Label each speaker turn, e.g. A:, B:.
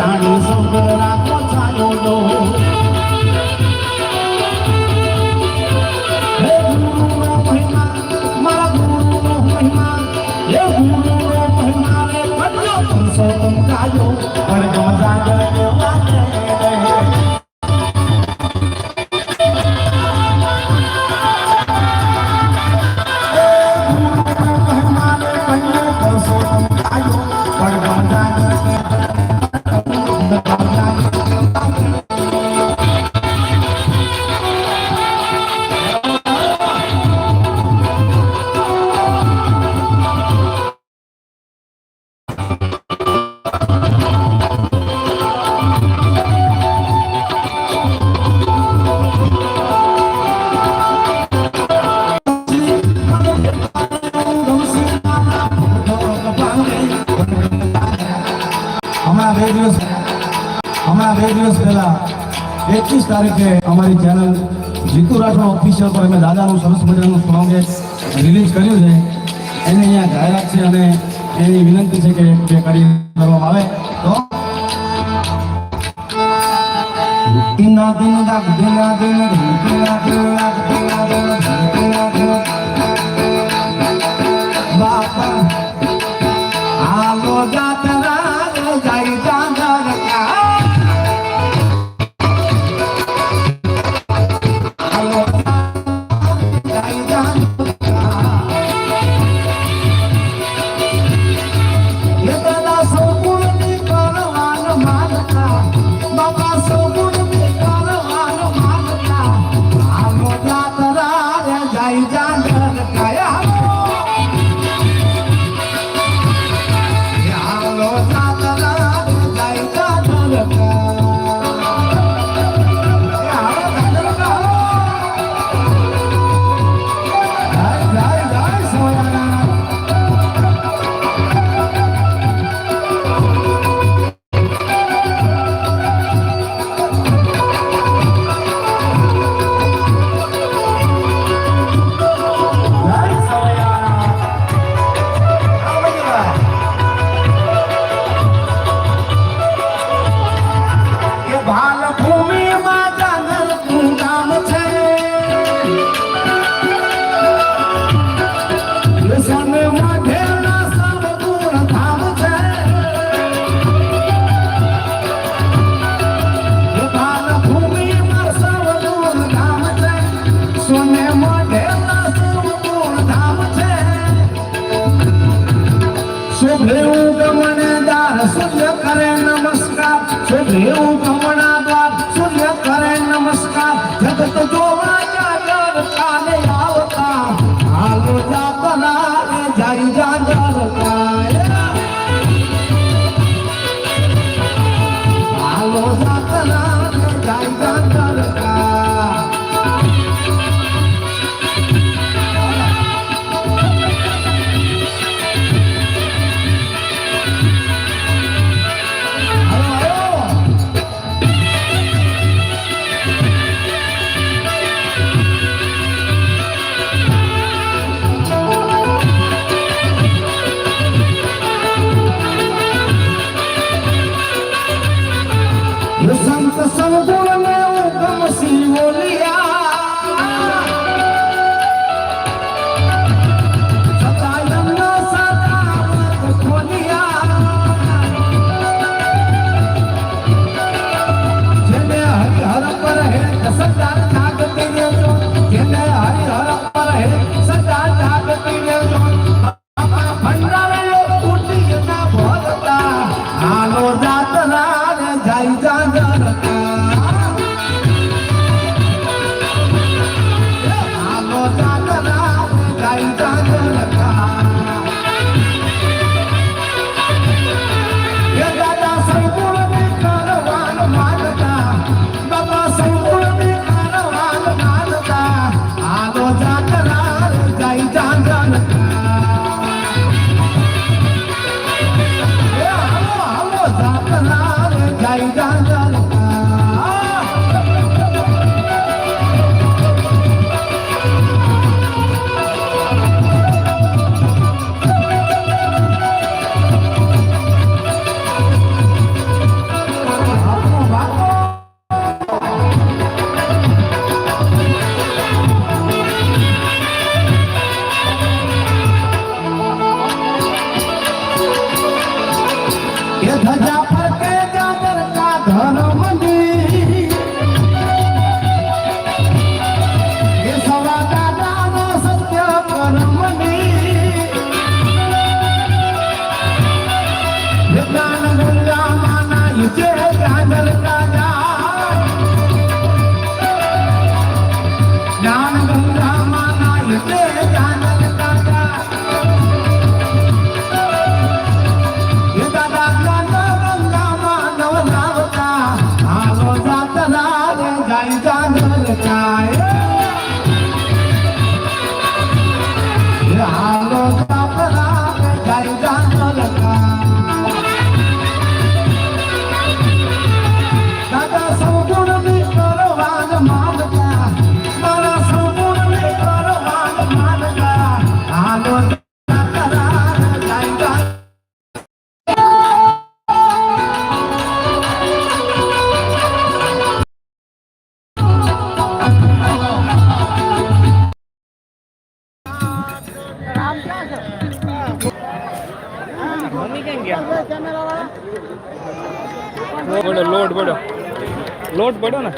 A: જાણી ડોહો. હે ગુરુનો મહિમા, મારા ગુરુનો મહિમા, હે ગુરુનો મહિમા રે ભજ્યો પુરુષોત્તમ ગાયો, વડગમ
B: બે દિવસ હમણાં બે દિવસ પહેલા એકવીસ તારીખે અમારી ચેનલ જીતુ રાઠોડ ઓફિશિયલ પર અમે દાદાનું સરસ મજાનું સોંગ રિલીઝ કર્યું છે. એને અહીંયા જાહેરાત છે અને એની વિનંતી છે કે જે કરી કરવામાં આવે. તો દિના દિન દાગ દિના દિન દિન દિના દાગ દિના દિન દિન દિના શુભે ગમણે દાર સૂર્ય કરે નમસ્કાર. શુભે કમણા દ્વાર যাই যা Vai. મમ્મી કેમ ગયા?
C: બડો લોટ બડો લોટ પડ્યો ને?